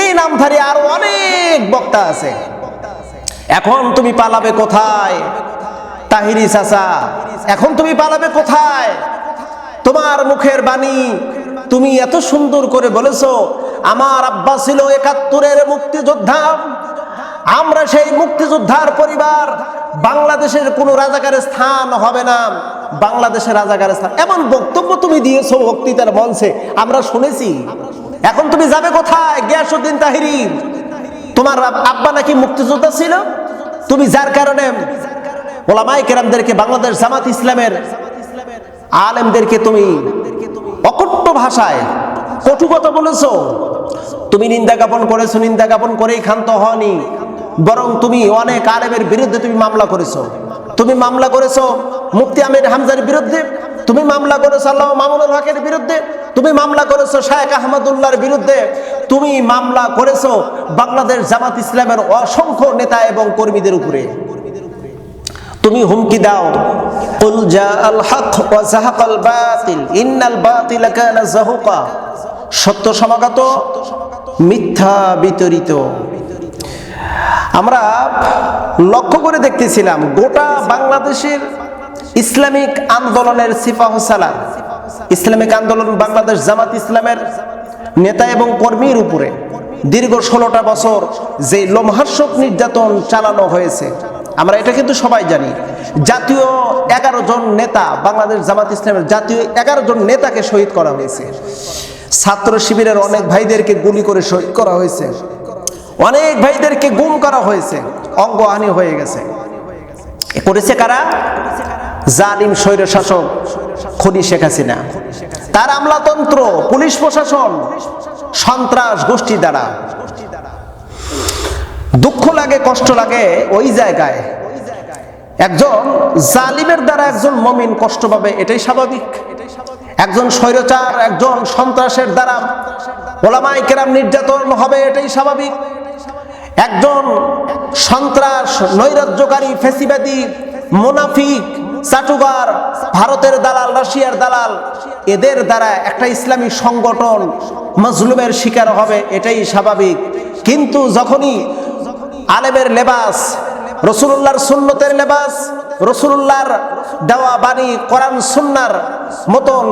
সুন্নি নামধারী আরও অনেক বক্তা আছে। এখন তুমি পালাবে কোথায়? তাহিরি চাচা, এখন তুমি পালাবে কোথায়? তোমার মুখের বাণী তুমি এত সুন্দর করে বলেছ, আমার আব্বা ছিল একাত্তরের মুক্তিযোদ্ধা। আমরা সেই মুক্তিযোদ্ধার পরিবার, বাংলাদেশের কোনো রাজাকারের স্থান হবে না। বাংলাদেশের রাজাকারের স্থান। এমন বক্তব্য তুমি দিয়েছ বক্তৃতার মঞ্চে, আমরা শুনেছি। এখন তুমি যাবে কোথায়? গিয়াসুদ্দিন তাহিরি। তোমার আব্বা নাকি মুক্তিযোদ্ধা ছিল? তুমি যার কারণে ওলামাই কেরামদেরকে বাংলাদেশ জামাত ইসলামের আলেমদেরকে তুমি অকট্ট ভাষায় কটু কথা বলেছ। তুমি নিন্দা জ্ঞাপন করেছ, নিন্দা জ্ঞাপন করেই ক্ষান্ত হওনি। বরং তুমি অনেক আলেমের বিরুদ্ধে তুমি মামলা করেছ। তুমি মামলা করেছ মুফতি আমির হামজার বিরুদ্ধে। তুমি মামলা করেছ আল্লাহ মামুনুল হকের বিরুদ্ধে। তুমি মামলা করেছ শায়েখ আহমদুল্লাহর বিরুদ্ধে, তুমি মামলা করেছ বাংলাদেশ জামাত ইসলামের অসংখ্য নেতা এবং কর্মীদের উপরে। তুমি হুমকি দাও। কুল জাআল হক ওয়া যাহাকাল বাতিল, ইন্নাল বাতিলা কানা যাহুকা সত্য সমাগত, মিথ্যা বিতরিত। আমরা লক্ষ্য করে দেখতেছিলাম গোটা বাংলাদেশের ইসলামিক আন্দোলনের সিফাহ সালাম। ইসলামিক আন্দোলন বাংলাদেশ জামাত ইসলামের নেতা এবং কর্মীর উপরে দীর্ঘ ষোলোটা বছর যে লোমহার্ষক নির্যাতন চালানো হয়েছে। আমরা এটা কিন্তু সবাই জানি। জাতীয় এগারো জন নেতা বাংলাদেশ জামাত ইসলামের জাতীয় এগারো জন নেতাকে শহীদ করা হয়েছে। ছাত্র শিবিরের অনেক ভাইদেরকে গুলি করে শহীদ করা হয়েছে। অনেক ভাইদেরকে গুম করা হয়েছে। অঙ্গহানি হয়ে গেছে। করেছে কারা? জালিম স্বৈর শাসক খনি শেখ হাসিনা। তার আমলাতন্ত্র, পুলিশ প্রশাসন, সন্ত্রাস গোষ্ঠী দ্বারা। দুঃখ লাগে, কষ্ট লাগে ওই জায়গায়। একজন জালিমের দ্বারা একজন মমিন কষ্ট পাবে, এটাই স্বাভাবিক। একজন স্বৈরচার, একজন সন্ত্রাসের দ্বারা ওলামাই কেরাম নির্যাতন হবে, এটাই স্বাভাবিক। একজন সন্ত্রাস, নৈরাজ্যকারী, ফেসিবাদী, মুনাফিক চাটুকার ভারতের দালাল, রাশিয়ার দালাল, এদের দ্বারা একটা ইসলামী সংগঠন মজলুমের শিকার হবে, এটাই স্বাভাবিক। কিন্তু যখনই আলেমের লেবাস রসুল্লাহর সুন্নতের লেবাস রসুল্লাহর দেওয়া বাণী কোরআন সুন্নার মতন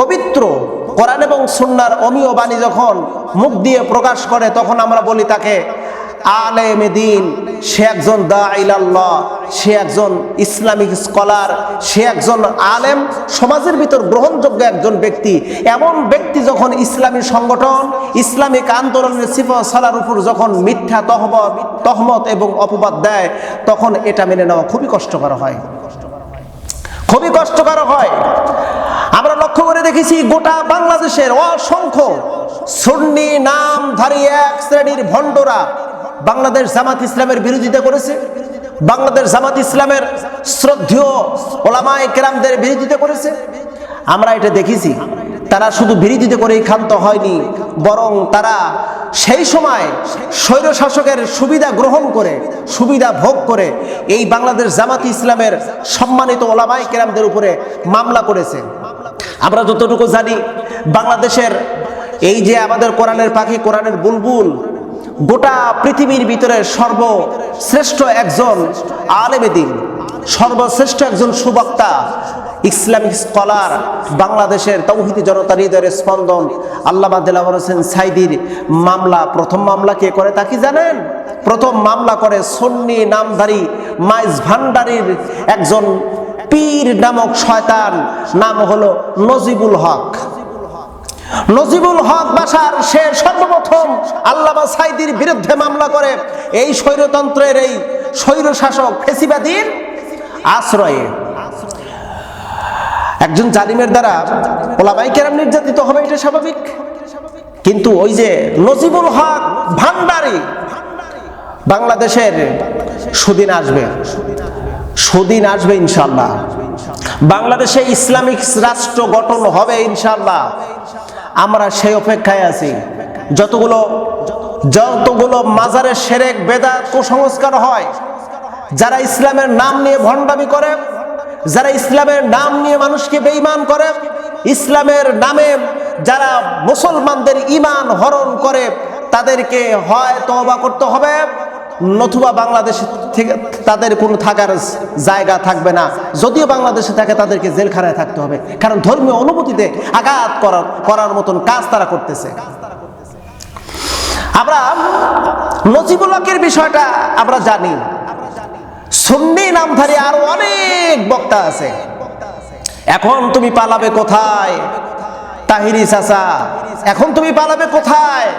পবিত্র কোরআন এবং সুন্নার অমীয় বাণী যখন মুখ দিয়ে প্রকাশ করে, তখন আমরা বলি তাকে আলেমে দিন, সে একজন দা ইলাল্লাহ, সে একজন ইসলামিক স্কলার, সে একজন আলেম, সমাজের ভিতর গ্রহণযোগ্য একজন ব্যক্তি। এমন ব্যক্তি যখন ইসলামী সংগঠন, ইসলামিক আন্দোলনের সিফা উপর যখন মিথ্যা তহমত তহমত এবং অপবাদ দেয়, তখন এটা মেনে নেওয়া খুবই কষ্টকর হয়। খুবই কষ্টকর হয়। আমরা লক্ষ্য করে দেখেছি গোটা বাংলাদেশের অসংখ্য সুন্নি নামধারী এক শ্রেণির ভণ্ডরা বাংলাদেশ জামাত ইসলামের বিরোধিতা করেছে। বাংলাদেশ জামাত ইসলামের শ্রদ্ধেয় ওলামায় কেরামদের বিরোধিতা করেছে। আমরা এটা দেখেছি, তারা শুধু বিরোধিতা করেই ক্ষান্ত হয়নি, বরং তারা সেই সময় স্বৈর শাসকের সুবিধা গ্রহণ করে, সুবিধা ভোগ করে এই বাংলাদেশ জামাত ইসলামের সম্মানিত ওলামাই কেরামদের উপরে মামলা করেছে। আমরা যতটুকু জানি, বাংলাদেশের এই যে আমাদের কোরআনের পাখি, কোরআনের বুলবুল গোটা পৃথিবীর ভিতরে সর্বশ্রেষ্ঠ একজন আলেমেদিন সর্বশ্রেষ্ঠ একজন সুবক্তা, ইসলামিক স্কলার, বাংলাদেশের তৌহিদি জনতার হৃদয়ের স্পন্দন দেলাওয়ার হোসেন সাইদির মামলা, প্রথম মামলা কে করে তা কি জানেন? প্রথম মামলা করে সন্নি নামধারী মাইজ ভান্ডারির একজন পীর নামক শয়তান, নাম হলো নজিবুল হক। নজিবুল হক বাসার সে সর্বপ্রথম আল্লামা সাইদির বিরুদ্ধে মামলা করে। এই স্বৈরতন্ত্রের এই স্বৈর শাসক ফেসিবাদীর আশ্রয়ে। একজন জালিমের দ্বারা ওলামাই কেরাম নির্যাতিত হবে, এটা স্বাভাবিক। কিন্তু ওই যে নজিবুল হক ভান্ডারি বাংলাদেশের সুদিন আসবে। সুদিন আসবে ইনশাল্লাহ বাংলাদেশে ইসলামিক রাষ্ট্র গঠন হবে ইনশাল্লাহ আমরা সেই অপেক্ষায় আছি। যতগুলো যতগুলো মাজারের সেরেক বেদা কুসংস্কার হয়, যারা ইসলামের নাম নিয়ে ভণ্ডামি করে, যারা ইসলামের নাম নিয়ে মানুষকে বেঈমান করে, ইসলামের নামে যারা মুসলমানদের ইমান হরণ করে, তাদেরকে হয় তওবা করতে হবে। নতুবা বাংলাদেশ থেকে তাদের কোনো থাকার জায়গা থাকবে না। যদিও বাংলাদেশে থাকে, তাদেরকে জেলখানায় থাকতে হবে। কারণ ধর্মীয় অনুভূতিতে আঘাত করার করার মতন কাজ তারা করতেছে। আমরা নজিবুল্লাহের বিষয়টা আমরা জানি। সুন্নি নামধারী আরও অনেক বক্তা আছে। এখন তুমি পালাবে কোথায়? তাহিরি চাচা, এখন তুমি পালাবে কোথায়?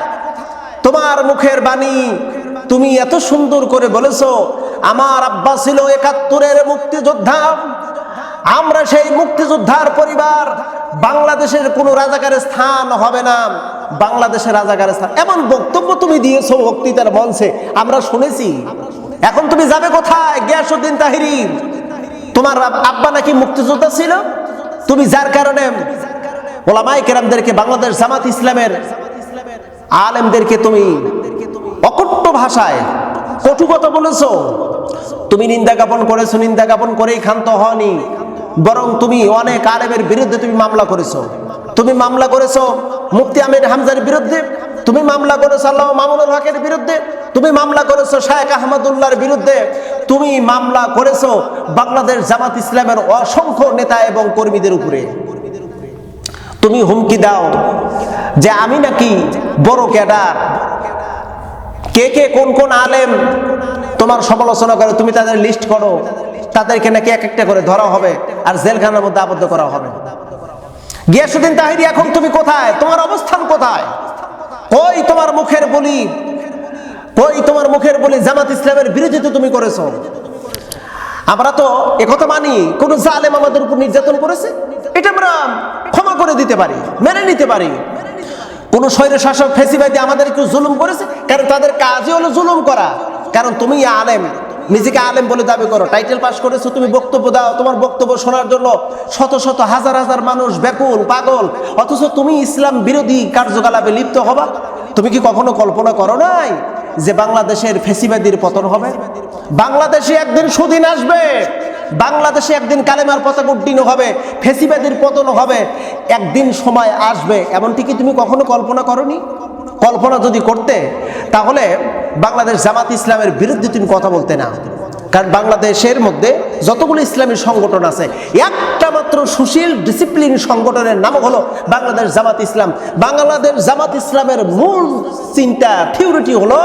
তোমার মুখের বাণী তুমি এত সুন্দর করে বলেছ, আমার আব্বা ছিল একাত্তরের মুক্তিযোদ্ধা। আমরা সেই মুক্তিযোদ্ধার পরিবার, বাংলাদেশের কোনো রাজাকারের স্থান হবে না, বাংলাদেশের রাজাকারের স্থান। এমন বক্তব্য তুমি দিয়েছ বক্তৃতার মঞ্চে, আমরা শুনেছি। এখন তুমি যাবে কোথায়? গিয়াসুদ্দিন তাহিরি, তোমার আব্বা নাকি মুক্তিযোদ্ধা ছিল? তুমি যার কারণে ওলামাই কেরামদেরকে বাংলাদেশ জামাত ইসলামের আলেমদেরকে তুমি অকট্ট ভাষায়, কটু কথা বলেছ? তুমি নিন্দা জ্ঞাপন করেছ, নিন্দা জ্ঞাপন করেই ক্ষান্ত হওনি। বরং তুমি অনেক আলেমের বিরুদ্ধে তুমি মামলা করেছ। তুমি মামলা করেছ মুফতি আমির হামজার বিরুদ্ধে, তুমি মামলা করেছ আল্লাহ মামুনুল হকের বিরুদ্ধে, তুমি মামলা করেছ শায়েখ আহমদুল্লাহর বিরুদ্ধে, তুমি মামলা করেছ বাংলাদেশ জামাত ইসলামের অসংখ্য নেতা এবং কর্মীদের উপরে। তুমি হুমকি দাও যে আমি নাকি বড় ক্যাডার কে কে কোন কোন আলেম তোমার সমালোচনা করে, তুমি তাদের লিস্ট করো। তাদেরকে নাকি এক একটা করে ধরা হবে আর জেলখানার মধ্যে আবদ্ধ করা হবে। গিয়াসুদ্দিন তাহিরি, এখন তুমি কোথায়? তোমার অবস্থান কোথায়? কই তোমার মুখের বলি? কই তোমার মুখের বলি? জামাত ইসলামের বিরোধিতা তুমি করেছ। আমরা তো একথা মানি, কোন জালেম আমাদের উপর নির্যাতন করেছে? এটা আমরা ক্ষমা করে দিতে পারি, মেনে নিতে পারি। কোন স্বৈর শাসক আমাদের একটু জুলুম করেছে? কারণ তাদের কাজই হলো জুলুম করা। কারণ তুমি আলেম, নিজেকে আলেম বলে দাবি করো। টাইটেল পাস করেছ, তুমি বক্তব্য দাও, তোমার বক্তব্য শোনার জন্য শত শত হাজার হাজার মানুষ ব্যাকুল, পাগল। অথচ তুমি ইসলাম বিরোধী কার্যকলাপে লিপ্ত হবা। তুমি কি কখনো কল্পনা করো নাই যে বাংলাদেশের ফেসিবাদীর পতন হবে? বাংলাদেশে একদিন সুদিন আসবে। বাংলাদেশে একদিন কালেমার পতাকা উড্ডীন হবে, ফেসিবাদীর পতন হবে, একদিন সময় আসবে। এমনটি কি তুমি কখনো কল্পনা করনি? কল্পনা যদি করতে, তাহলে বাংলাদেশ জামাত ইসলামের বিরুদ্ধে তুমি কথা বলতে না। কারণ বাংলাদেশের মধ্যে যতগুলো ইসলামী সংগঠন আছে, একটা মাত্র সুশীল ডিসিপ্লিন সংগঠনের নাম হলো বাংলাদেশ জামাত ইসলাম। বাংলাদেশ জামাত ইসলামের মূল চিন্তা থিওরিটি হলো,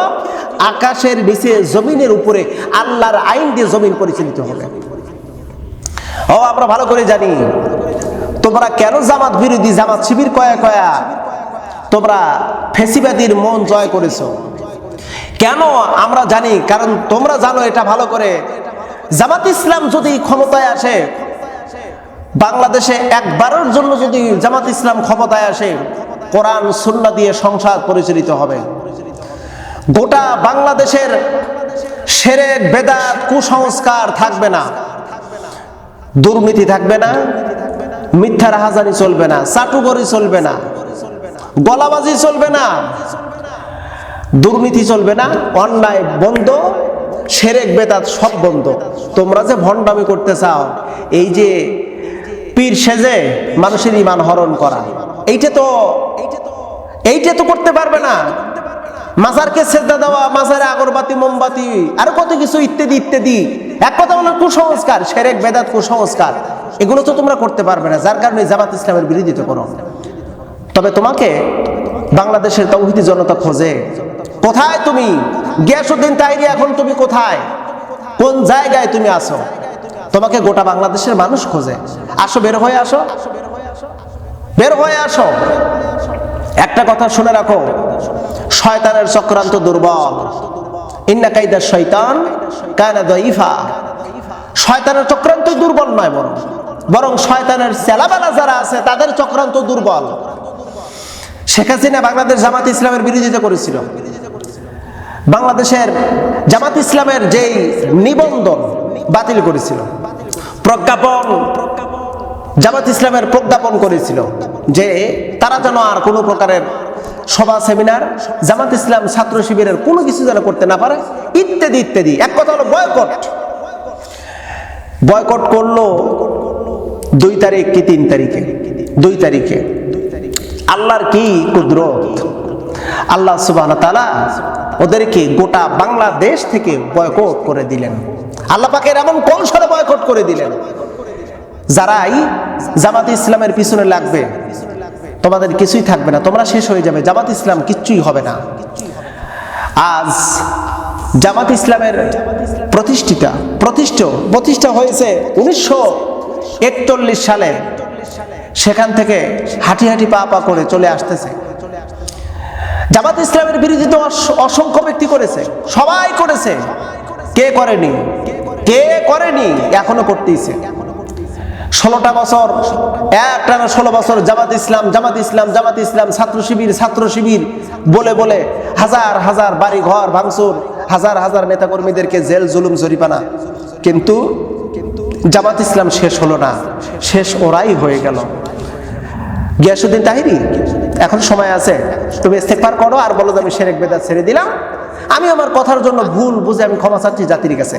আকাশের নিচে জমিনের উপরে আল্লাহর আইন দিয়ে জমিন পরিচালিত হবে। ও, আমরা ভালো করে জানি। তোমরা কেন জামাত বিরোধী, জামাত শিবির কয়া কয়া তোমরা ফেসিবাদীর মন জয় করেছ? কেন আমরা জানি? কারণ তোমরা জানো এটা ভালো করে। জামাত ইসলাম যদি ক্ষমতায় আসে, বাংলাদেশে একবারের জন্য যদি জামাত ইসলাম ক্ষমতায় আসে, কোরআন, সুন্না দিয়ে সংসার পরিচালিত হবে। গোটা বাংলাদেশের সেরেক, বেদাত, কুসংস্কার থাকবে না। দুর্নীতি থাকবে না মিথ্যা রাহাজানি চলবে না চাটুগরি চলবে না, গলাবাজি চলবে না, দুর্নীতি চলবে না, অন্যায় বন্ধ, সেরেক বেদাত সব বন্ধ। তোমরা যে ভণ্ডামি করতে চাও, এই যে পীর সেজে মানুষের ইমান হরণ করা, এইটা তো এইটা তো করতে পারবে না। মাজারকে সেজদা দেওয়া, মাজারে আগরবাতি, মোমবাতি, আরও কত কিছু ইত্যাদি ইত্যাদি। এক কথা হলো কুসংস্কার, সেরেক, বেদাত, কুসংস্কার। এগুলো তো তোমরা করতে পারবে না, যার কারণে জামাত ইসলামের বিরোধিতা করো। তবে তোমাকে বাংলাদেশের তৌহিদি জনতা খোঁজে। কোথায় তুমি? গিয়াসুদ্দিন তাইরি এখন তুমি কোথায়? কোন জায়গায় তুমি আসো তোমাকে গোটা বাংলাদেশের মানুষ খোঁজে। আসো, বের হয়ে আসো। বের হয়ে আসো। একটা কথা শুনে রাখো। শয়তানের চক্রান্ত দুর্বল। ইন্না কাইদা শয়তান কায়না দইফা। শয়তানের চক্রান্ত দুর্বল নয় বরং। বরং শয়তানের চেলাবেলা যারা আছে, তাদের চক্রান্ত দুর্বল। শেখ হাসিনা বাংলাদেশ জামাত ইসলামের বিরোধিতা করেছিল। বাংলাদেশের জামাত ইসলামের যেই নিবন্ধন বাতিল করেছিল, প্রজ্ঞাপন জামাত ইসলামের প্রজ্ঞাপন করেছিল যে তারা যেন আর কোনো প্রকারের সভা সেমিনার জামাত ইসলাম ছাত্র শিবিরের কোনো কিছু যেন করতে না পারে, ইত্যাদি ইত্যাদি। এক কথা হলো বয়কট বয়কট করল দুই তারিখ কি তিন তারিখে? দুই তারিখে। আল্লাহর কি কুদরত? আল্লাহ সুবাহ তালা ওদেরকে গোটা বাংলাদেশ থেকে বয়কট করে দিলেন। আল্লাহ পাকের এমন কৌশলে বয়কট করে দিলেন? যারাই জামাত ইসলামের পিছনে লাগবে তোমাদের কিছুই থাকবে না, তোমরা শেষ হয়ে যাবে, জামাত ইসলাম কিচ্ছুই হবে না। আজ জামাত ইসলামের প্রতিষ্ঠিতা, প্রতিষ্ঠ, প্রতিষ্ঠা হয়েছে উনিশশো একচল্লিশ সালে। সেখান থেকে হাঁটি হাঁটি পা পা করে চলে আসতেছে। জামাত ইসলামের বিরোধী তো অসংখ্য ব্যক্তি করেছে, সবাই করেছে। কে করেনি? কে করেনি? এখনও করতেইছে। ষোলোটা বছর, এক টানা ষোলো বছর জামাত ইসলাম জামাত ইসলাম জামাত ইসলাম, ছাত্র শিবির ছাত্র শিবির, বলে বলে হাজার হাজার বাড়ি ঘর ভাঙচুর, হাজার হাজার নেতাকর্মীদেরকে জেল, জুলুম জরিপানা কিন্তু জামাত ইসলাম শেষ হলো না, শেষ ওরাই হয়ে গেল। গিয়াসুদ্দিন তাহিরি, এখন সময় আছে, তুমি ইস্তেকবার করো আর বলো যে আমি সেরেক বেদা ছেড়ে দিলাম। আমি আমার কথার জন্য ভুল বুঝে আমি ক্ষমা চাচ্ছি জাতির কাছে।